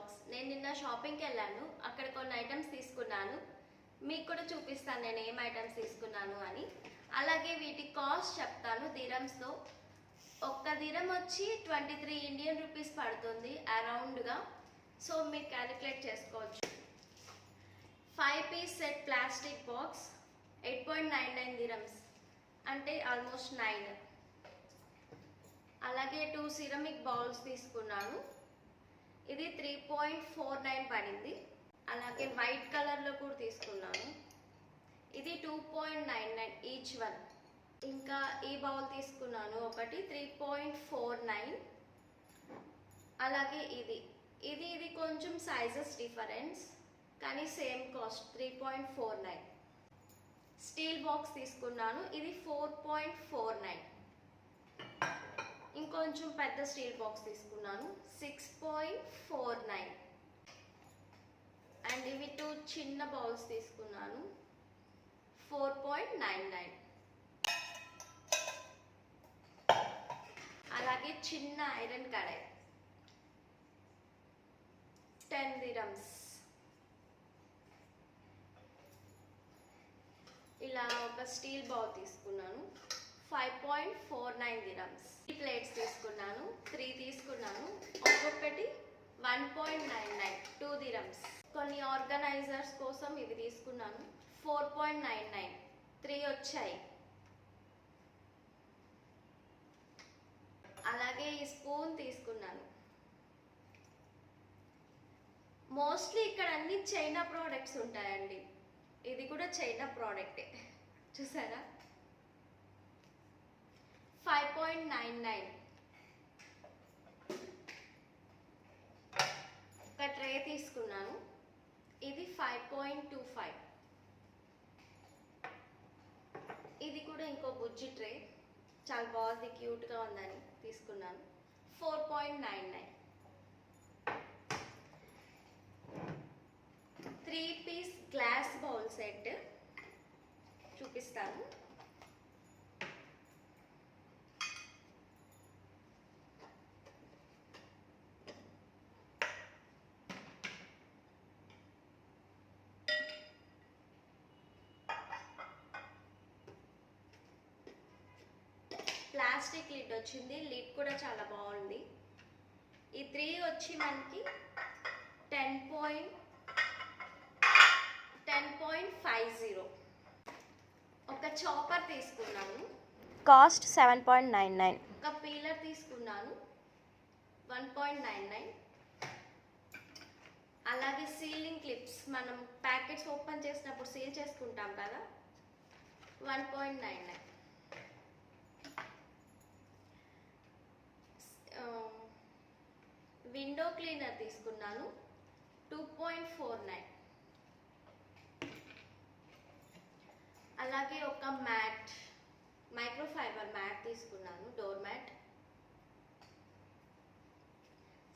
Blogs నేను నిన్న షాపింగ్కి వెళ్ళాను. అక్కడ కొన్ని ఐటమ్స్ తీసుకున్నాను. మీకు కూడా చూపిస్తాను నేను ఏం ఐటమ్స్ తీసుకున్నాను అని. అలాగే వీటి కాస్ట్ చెప్తాను దిరమ్స్తో ఒక్క దిరం వచ్చి ట్వంటీ త్రీ ఇండియన్ రూపీస్ పడుతుంది అరౌండ్గా. సో మీరు క్యాలిక్యులేట్ చేసుకోవచ్చు. Five piece set plastic box eight point nine nine dirhams అంటే ఆల్మోస్ట్ నైన్. అలాగే టూ సిరమిక్ బౌల్స్ తీసుకున్నాను. ఇది త్రీ పాయింట్ ఫోర్ నైన్ పడింది. అలాగే వైట్ కలర్లో కూడా తీసుకున్నాను. ఇది two point nine nine each one ఇంకా ఈ బౌల్ తీసుకున్నాను ఒకటి త్రీ పాయింట్ ఫోర్ నైన్ అలాగే ఇది. ఇది ఇది కొంచెం సైజెస్ డిఫరెన్స్ కానీ same cost three point four nine steel box తీసుకున్నాను. ఇది ఫోర్ పాయింట్ ఫోర్ నైన్ కొంచెం పెద్ద స్టీల్ బాక్స్ తీసుకున్నాను. Six point four nine. And ఇవి టూ చిన్న బౌల్స్ తీసుకున్నాను. Four point nine nine. అలాగే చిన్న ఐరన్ కడాయి. టెన్ దిరమ్స్ ఇలా ఒక స్టీల్ బౌల్ తీసుకున్నాను. Five point four nine dirhams ఈ ప్లేట్స్ తీసుకున్నాను త్రీ తీసుకున్నాను ఒక్కొక్కటి one point nine nine two dirhams కొన్ని ఆర్గనైజర్స్ కోసం ఇవి తీసుకున్నాను four point nine nine three వచ్చాయి. అలాగే ఈ స్పూన్ తీసుకున్నాను. మోస్ట్లీ ఇక్కడ అన్ని చైనా ప్రోడక్ట్స్ ఉంటాయండి. ఇది కూడా చైనా ప్రోడక్టే చూసారా? ఫైవ్ పాయింట్ నైన్ నైన్ ఒక ట్రే తీసుకున్నాను. ఇది ఫైవ్ పాయింట్ టూ ఫైవ్ ఇది కూడా ఇంకో బుజ్జి ట్రే. చాలా బాగుంది క్యూట్గా ఉందని తీసుకున్నాను. Four point nine nine three piece glass bowl set చూపిస్తాను. ప్లాస్టిక్ లిడ్ వచ్చింది. లిడ్ కూడా చాలా బాగుంది. ఈ త్రీ వచ్చి మనకి ten point ten point five zero ఒక చాపర్ తీసుకున్నాను. Cost seven point nine nine ఒక పీలర్ తీసుకున్నాను. వన్ పాయింట్ నైన్ నైన్ అలాగే సీలింగ్ క్లిప్స్ మనం ప్యాకెట్స్ ఓపెన్ చేసినప్పుడు సీల్ చేసుకుంటాం కదా. One point nine nine window cleaner తీసుకున్నాను. Two point four nine. అలాగే ఒక మ్యాట్ మైక్రోఫైబర్ మ్యాట్ తీసుకున్నాను door mat.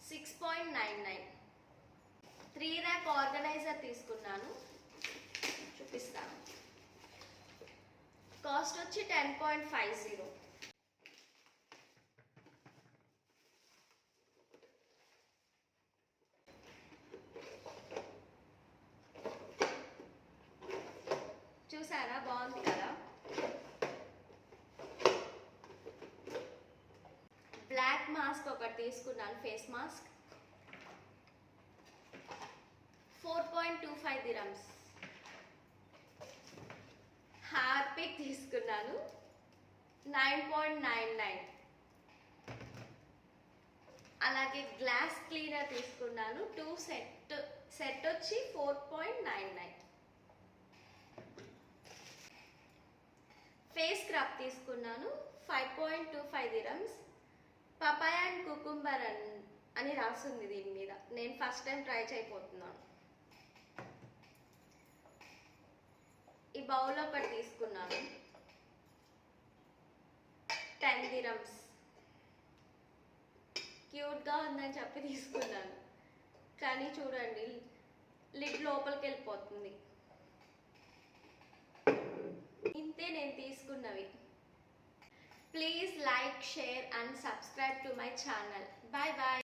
Six point nine nine. Three rack organiser తీసుకున్నాను. చూపిస్తాను. కాస్ట్ వచ్చి టెన్ పాయింట్ ఫైవ్ జీరో చూసారా బాగుంది కదా? బ్లాక్ మాస్క్ ఒకటి తీసుకున్నాను face mask four point two five dirhams Harpic తీసుకున్నాను నైన్ పాయింట్ నైన్ నైన్ అలాగే గ్లాస్ క్లీనర్ తీసుకున్నాను టూ సెట్ సెట్ వచ్చి four point nine nine face scrub తీసుకున్నాను. Five point two five dirhams papaya and cucumber అని అని రాస్తుంది దీని మీద. నేను ఫస్ట్ టైం ట్రై చేయబోతున్నాను. ఈ బౌల్ ఒకటి తీసుకున్నాను. టెన్ దిరమ్స్ క్యూట్గా ఉందని చెప్పి తీసుకున్నాను. కానీ చూడండి లిడ్ లోపలికి వెళ్ళిపోతుంది. ఇంతే నేను తీసుకున్నవి. Please like share and subscribe to my channel. Bye bye.